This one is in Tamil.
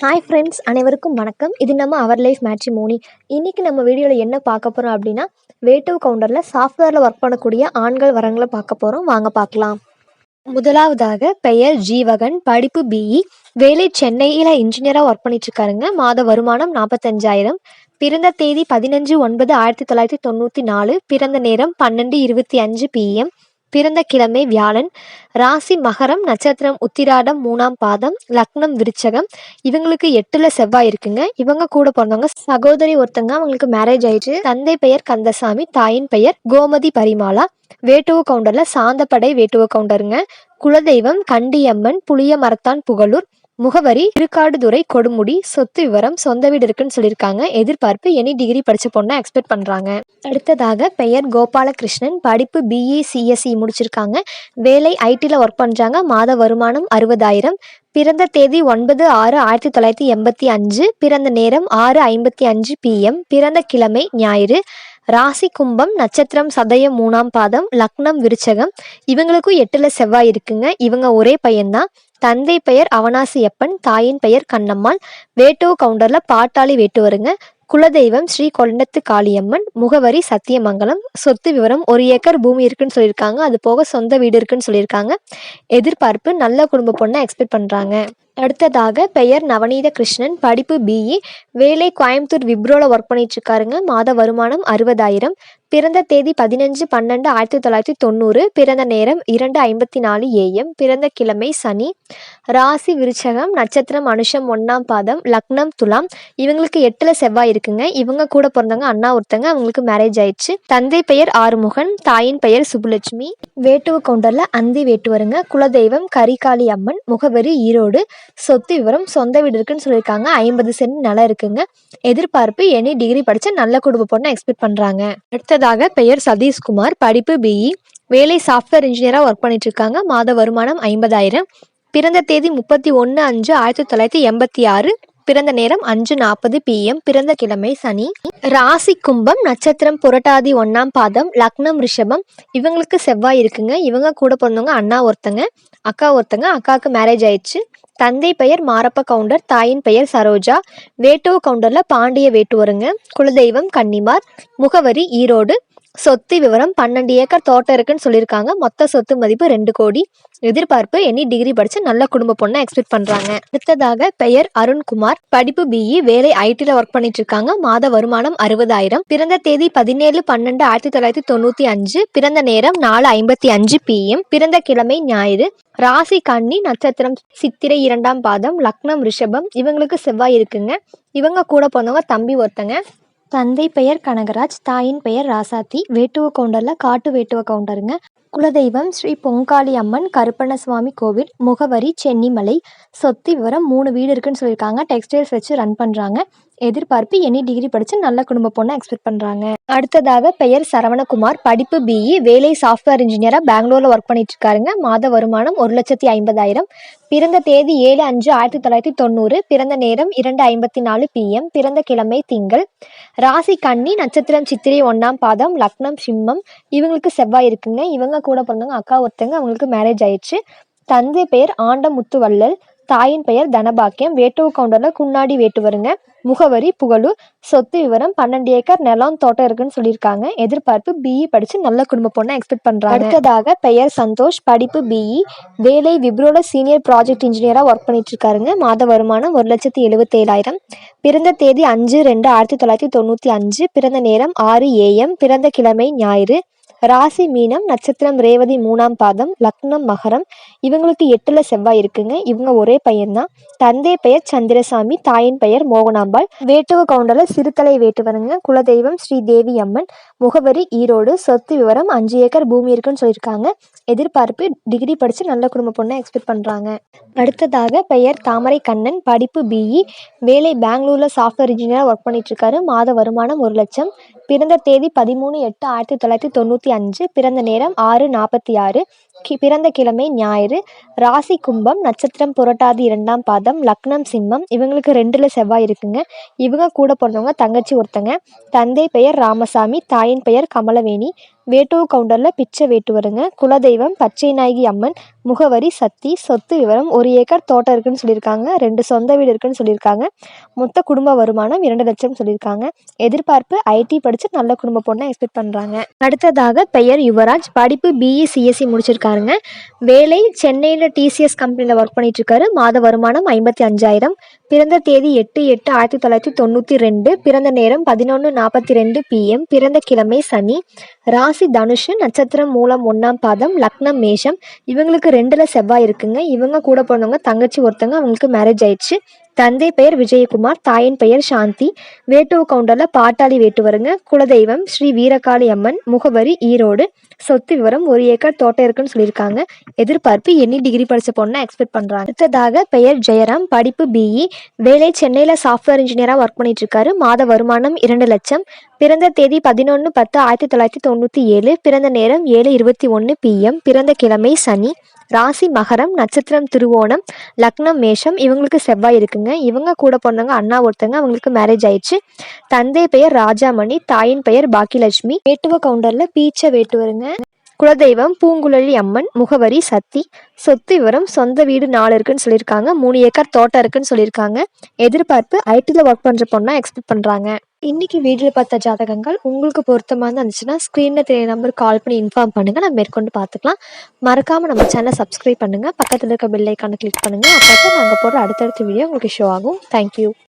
ஹாய் ஃப்ரெண்ட்ஸ் அனைவருக்கும் வணக்கம். இது நம்ம அவர் லைஃப் மேட்ரிமோனி இன்றைக்கி நம்ம வீடியோவில் என்ன பார்க்க போகிறோம் அப்படின்னா வேட்டவ் கவுண்டரில் சாஃப்ட்வேரில் ஒர்க் பண்ணக்கூடிய ஆண்கள் வரங்களை பார்க்க போகிறோம் வாங்க பார்க்கலாம். முதலாவதாக பெயர் ஜீவகன் படிப்பு பிஇ வேலை சென்னையில் இன்ஜினியராக ஒர்க் பண்ணிட்டுருக்காருங்க. மாத வருமானம் நாற்பத்தஞ்சாயிரம் பிறந்த தேதி பதினஞ்சு ஒன்பது ஆயிரத்தி தொள்ளாயிரத்தி தொண்ணூற்றி நாலு. பிறந்த நேரம் பன்னெண்டு இருபத்தி அஞ்சு பிஎம் பிறந்த கிழமை வியாழன் ராசி மகரம் நட்சத்திரம் உத்திராடம் மூணாம் பாதம் லக்னம் விருச்சகம். இவங்களுக்கு எட்டுல செவ்வாய் இருக்குங்க. இவங்க கூட பிறந்தவங்க சகோதரி ஒருத்தங்க அவங்களுக்கு மேரேஜ் ஆயிடுச்சு தந்தை பெயர் கந்தசாமி தாயின் பெயர் கோமதி பரிமாலா வேட்டுவ கவுண்டர்ல சாந்தப்படை வேட்டுவ கவுண்டருங்க. குலதெய்வம் கண்டியம்மன் புளிய மரத்தான் புகழூர் முகவரி திருக்காடுதுறை கொடுமுடி சொத்து விவரம் சொந்த வீடு இருக்குன்னு சொல்லியிருக்காங்க. எதிர்பார்ப்பு எனி டிகிரி படிச்ச பொண்ணை எக்ஸ்பெக்ட் பண்றாங்க. அடுத்ததாக பெயர் கோபாலகிருஷ்ணன். படிப்பு பிஇ சிஎஸ்சி முடிச்சிருக்காங்க. வேலை ஐடியில் ஒர்க் பண்ணுறாங்க மாத வருமானம் அறுபதாயிரம். பிறந்த தேதி ஒன்பது ஆறு ஆயிரத்தி தொள்ளாயிரத்தி எண்பத்தி அஞ்சு. பிறந்த நேரம் ஆறு ஐம்பத்தி அஞ்சு பிஎம் பிறந்த கிழமை ஞாயிறு. ராசி கும்பம் நட்சத்திரம் சதயம் மூணாம் பாதம் லக்னம் விருச்சகம். இவங்களுக்கும் எட்டுல செவ்வாய் இருக்குங்க. இவங்க ஒரே பையன்தான். தந்தை பெயர் அவனாசியப்பன் தாயின் பெயர் கண்ணம்மாள். வேட்டோ கவுண்டர்ல பாட்டாளி வேட்டுவருங்க. குலதெய்வம் ஸ்ரீ கொண்டத்து காளியம்மன் முகவரி சத்தியமங்கலம். சொத்து விவரம் ஒரு ஏக்கர் பூமி இருக்குன்னு சொல்லியிருக்காங்க. அது போக சொந்த வீடு இருக்குன்னு சொல்லியிருக்காங்க. எதிர்பார்ப்பு நல்ல குடும்ப பொண்ணை எக்ஸ்பெக்ட் பண்ணுறாங்க அடுத்ததாக பெயர் நவநீத கிருஷ்ணன் படிப்பு பிஇ வேலை கோயம்புத்தூர் விப்ரோவில் ஒர்க் பண்ணிட்டுருக்காருங்க. மாத வருமானம் அறுபதாயிரம். பிறந்த தேதி பதினஞ்சு பன்னெண்டு ஆயிரத்தி தொள்ளாயிரத்தி தொண்ணூறு. பிறந்த நேரம் இரண்டு ஐம்பத்தி நாலு ஏஎம் பிறந்த கிழமை சனி. ராசி விருச்சகம் நட்சத்திரம் அனுஷம் ஒன்றாம் பாதம் லக்னம் துலாம். இவங்களுக்கு எட்டில் செவ்வாய் இருக்குங்க. இவங்க கூட பிறந்தவங்க அண்ணா ஒருத்தங்க. அவங்களுக்கு மேரேஜ் ஆயிடுச்சு. தந்தை பெயர் ஆறுமுகன் தாயின் பெயர் சுப்புலட்சுமி. வேட்டுவ கவுண்டரில் அந்தி வேட்டுவருங்க. குலதெய்வம் கரிகாளி அம்மன் முகவரி ஈரோடு. சொத்து விவரம் சொந்த வீடு இருக்குன்னு சொல்லியிருக்காங்க. ஐம்பது சென்ட் நிலம் இருக்குங்க. எதிர்பார்ப்பு எனி டிகிரி படிச்ச நல்ல குடும்ப பொண்ணை எக்ஸ்பெக்ட் பண்றாங்க. அடுத்ததாக பெயர் சதீஷ்குமார். படிப்பு பிஇ வேலை சாஃப்ட்வேர் இன்ஜினியராக ஒர்க் பண்ணிட்டு இருக்காங்க மாத வருமானம் ஐம்பதாயிரம். பிறந்த தேதி முப்பத்தி ஒன்று அஞ்சு ஆயிரத்தி தொள்ளாயிரத்தி எண்பத்தி ஆறு. பிறந்த நேரம் அஞ்சு நாற்பது பிஎம் பிறந்த கிழமை சனி. ராசி கும்பம் நட்சத்திரம் புரட்டாதி ஒன்னாம் பாதம் லக்னம் ரிஷபம். இவங்களுக்கு செவ்வாய் இருக்குங்க. இவங்க கூட பிறந்தவங்க அண்ணா ஒருத்தங்க அக்கா ஒருத்தங்க. அக்காவுக்கு மேரேஜ் ஆயிடுச்சு. தந்தை பெயர் மாரப்ப கவுண்டர் தாயின் பெயர் சரோஜா. வேட்டுவ கவுண்டர்ல பாண்டிய வேட்டுவருங்க. குலதெய்வம் கன்னிமார். முகவரி ஈரோடு. சொத்து விவரம் பன்னெண்டு ஏக்கர் தோட்டம் இருக்குன்னு சொல்லியிருக்காங்க. மொத்த சொத்து மதிப்பு ரெண்டு கோடி. எதிர்பார்ப்பு எனி டிகிரி படிச்சு நல்ல குடும்ப பொண்ணை எக்ஸ்பெக்ட் பண்றாங்க. அடுத்ததாக பெயர் அருண்குமார். படிப்பு பிஇ வேலை ஐடில ஒர்க் பண்ணிட்டு இருக்காங்க மாத வருமானம் அறுபதாயிரம். பிறந்த தேதி பதினேழு பன்னெண்டு ஆயிரத்தி தொள்ளாயிரத்தி தொண்ணூத்தி அஞ்சு. பிறந்த நேரம் நாலு ஐம்பத்தி அஞ்சு பிஎம் பிறந்த கிழமை ஞாயிறு. ராசி கன்னி நட்சத்திரம் சித்திரை இரண்டாம் பாதம் லக்னம் ரிஷபம். இவங்களுக்கு செவ்வாய் இருக்குங்க. இவங்க கூட போனவங்க தம்பி ஒருத்தங்க. தந்தை பெயர் கனகராஜ் தாயின் பெயர் ராசாத்தி. வேட்டுவ கவுண்டரில் காட்டு வேட்டுவ கவுண்டருங்க. குலதெய்வம் ஸ்ரீ பொங்காளி அம்மன் கருப்பண்ணசுவாமி கோவில் முகவரி சென்னிமலை. சொத்து விவரம் மூணு வீடு இருக்குன்னு சொல்லியிருக்காங்க. டெக்ஸ்டைல்ஸ் வச்சு ரன் பண்ணுறாங்க எதிர்பார்ப்பு எனி டிகிரி படித்து நல்ல குடும்ப பொண்ணை எக்ஸ்பெக்ட் பண்ணுறாங்க அடுத்ததாக பெயர் சரவணகுமார். படிப்பு பிஇ வேலை சாஃப்ட்வேர் இன்ஜினியராக பெங்களூரில் ஒர்க் பண்ணிட்டு இருக்காருங்க மாத வருமானம் ஒரு லட்சத்தி ஐம்பதாயிரம். பிறந்த தேதி ஏழு அஞ்சு ஆயிரத்தி தொள்ளாயிரத்தி தொண்ணூறு. பிறந்த நேரம் இரண்டு ஐம்பத்தி நாலு பிஎம் பிறந்த கிழமை திங்கள். ராசி கன்னி நட்சத்திரம் சித்திரை ஒன்னாம் பாதம் லக்னம் சிம்மம். இவங்களுக்கு செவ்வாய் இருக்குங்க. இவங்க கூட பிறந்தவங்க அக்கா ஒருத்தங்க அவங்களுக்கு மேரேஜ் ஆயிடுச்சு. தந்தை பெயர் ஆண்டமுத்துவள்ளல். தாயின் பெயர் தனபாக்கியம். வேட்டுவ கவுண்டரில் குன்னாடி வேட்டுவருங்க. முகவரி புகழூர் சொத்து விவரம் பன்னெண்டு ஏக்கர் நிலம் தோட்டம் இருக்குன்னு சொல்லியிருக்காங்க. எதிர்பார்ப்பு பிஇ படித்து நல்ல குடும்ப பொண்ணை எக்ஸ்பெக்ட் பண்ணுறாங்க அடுத்ததாக பெயர் சந்தோஷ் படிப்பு பிஇ வேலை விப்ரோல சீனியர் ப்ராஜெக்ட் இன்ஜினியராக ஒர்க் பண்ணிட்டு இருக்காருங்க. மாத வருமானம் ஒரு லட்சத்தி எழுபத்தேழாயிரம் பிறந்த தேதி அஞ்சு ரெண்டு ஆயிரத்தி தொள்ளாயிரத்தி தொண்ணூற்றி அஞ்சு. பிறந்த நேரம் ஆறு ஏஎம் பிறந்த கிழமை ஞாயிறு. ராசி மீனம் நட்சத்திரம் ரேவதி மூணாம் பாதம் லக்னம் மகரம் இவங்களுக்கு எட்டுல செவ்வாய் இருக்குங்க. இவங்க ஒரே பையன்தான். தந்தை பெயர் சந்திரசாமி தாயின் பெயர் மோகனாம்பாள். வேட்டுவ கவுண்டர்ல சிறுத்தலை வேட்டுவருங்க. குலதெய்வம் ஸ்ரீ தேவி அம்மன் முகவரி ஈரோடு. சொத்து விவரம் அஞ்சு ஏக்கர் பூமி இருக்குன்னு சொல்லியிருக்காங்க. எதிர்பார்ப்பு டிகிரி படிச்சு நல்ல குடும்ப பொண்ணை எக்ஸ்பெக்ட் பண்றாங்க. அடுத்ததாக பெயர் தாமரை கண்ணன். படிப்பு பிஇ வேலை பெங்களூர்ல சாஃப்ட்வேர் இன்ஜினியராக ஒர்க் பண்ணிட்டு இருக்காரு. மாத வருமானம் ஒரு லட்சம். பிறந்த தேதி பதிமூணு எட்டு ஆயிரத்தி தொள்ளாயிரத்தி தொண்ணூற்றி அஞ்சு பிறந்த நேரம் ஆறு நாற்பத்தி ஆறு கி பிறந்த கிழமை ஞாயிறு ராசி கும்பம் நட்சத்திரம் புரட்டாதி இரண்டாம் பாதம் லக்னம் சிம்மம் இவங்களுக்கு ரெண்டுல செவ்வாய் இருக்குங்க. இவங்க கூட பிறந்தவங்க தங்கச்சி ஒருத்தங்க. தந்தை பெயர் ராமசாமி தாயின் பெயர் கமலவேணி. வேட்டுவ கவுண்டரில் பிச்சை வேட்டுவருங்க. குலதெய்வம் பச்சை நாயகி அம்மன் முகவரி சக்தி சொத்து விவரம் ஒரு ஏக்கர் தோட்டம் இருக்குன்னு சொல்லியிருக்காங்க. ரெண்டு சொந்த வீடு இருக்குன்னு சொல்லியிருக்காங்க. மொத்த குடும்ப வருமானம் இரண்டு லட்சம் சொல்லியிருக்காங்க. எதிர்பார்ப்பு ஐடி படித்து நல்ல குடும்ப பொண்ணை எக்ஸ்பெக்ட் பண்ணுறாங்க அடுத்ததாக பெயர் யுவராஜ். படிப்பு பிஇ சிஎஸ்சி முடிச்சிருக்காருங்க. வேலை சென்னையில் டிசிஎஸ் கம்பெனியில் ஒர்க் பண்ணிட்டு இருக்காரு. மாத வருமானம் ஐம்பத்தி அஞ்சாயிரம். பிறந்த தேதி எட்டு எட்டு ஆயிரத்தி தொள்ளாயிரத்தி தொண்ணூற்றி ரெண்டு பிறந்த நேரம் பதினொன்று நாற்பத்தி ரெண்டு பிஎம் பிறந்த கிழமை சனி ராசி தனுஷு நட்சத்திரம் மூலம் ஒன்றாம் பாதம் லக்னம் மேஷம். இவங்களுக்கு ரெண்டில் செவ்வாய் இருக்குங்க. இவங்க கூட பிறந்தவங்க தங்கச்சி ஒருத்தவங்க அவங்களுக்கு மேரேஜ் ஆயிடுச்சு. தந்தை பெயர் விஜயகுமார் தாயின் பெயர் சாந்தி. வேட்டுவ கவுண்டரில் பாட்டாளி வேட்டுவருங்க. குலதெய்வம் ஸ்ரீ வீரகாளி அம்மன் முகவரி ஈரோடு. சொத்து விவரம் ஒரு ஏக்கர் தோட்டம் இருக்குன்னு சொல்லியிருக்காங்க. எதிர்பார்ப்பு எண்ணி டிகிரி படித்த பொண்ணை எக்ஸ்பெக்ட் பண்றாங்க. அடுத்ததாக பெயர் ஜெயராம் படிப்பு பிஇ வேலை சென்னையில் சாஃப்ட்வேர் இன்ஜினியராக ஒர்க் பண்ணிட்டு இருக்காரு மாத வருமானம் இரண்டு லட்சம். பிறந்த தேதி பதினொன்று பத்து ஆயிரத்தி தொள்ளாயிரத்தி தொண்ணூற்றி ஏழு. பிறந்த நேரம் ஏழு இருபத்தி ஒன்று பிஎம் பிறந்த கிழமை சனி. ராசி மகரம் நட்சத்திரம் திருவோணம் லக்னம் மேஷம் இவங்களுக்கு செவ்வாய் இருக்குங்க. இவங்க கூட பிறந்தவங்க அண்ணா ஒருத்தங்க அவங்களுக்கு மேரேஜ் ஆயிடுச்சு. தந்தை பெயர் ராஜாமணி தாயின் பெயர் பாக்கியலட்சுமி. வேட்டுவ கவுண்டர்ல பீச்சை வேட்டுவருங்க. குலதெய்வம் பூங்குழலி அம்மன் முகவரி சக்தி சொத்து விவரம் சொந்த வீடு நாலு இருக்குன்னு சொல்லியிருக்காங்க மூணு ஏக்கர் தோட்டம் இருக்குன்னு சொல்லியிருக்காங்க. எதிர்பார்ப்பு ஐடியில் ஒர்க் பண்ணுற பொண்ணா எக்ஸ்பெக்ட் பண்ணுறாங்க இன்னைக்கு வீடியோவில் பார்த்த ஜாதகங்கள் உங்களுக்கு பொருத்தமாக இருந்துச்சுன்னா ஸ்க்ரீனில் தெரிய நம்பர் கால் பண்ணி இன்ஃபார்ம் பண்ணுங்கள் நம்ம மேற்கொண்டு பார்த்துக்கலாம். மறக்காமல் நம்ம சேனலை சப்ஸ்கிரைப் பண்ணுங்கள் பக்கத்தில் இருக்க பெல் ஐக்கானை கிளிக் பண்ணுங்கள் அப்போ நாங்கள் போடுற அடுத்தடுத்த வீடியோ உங்களுக்கு ஷோ ஆகும். தேங்க்யூ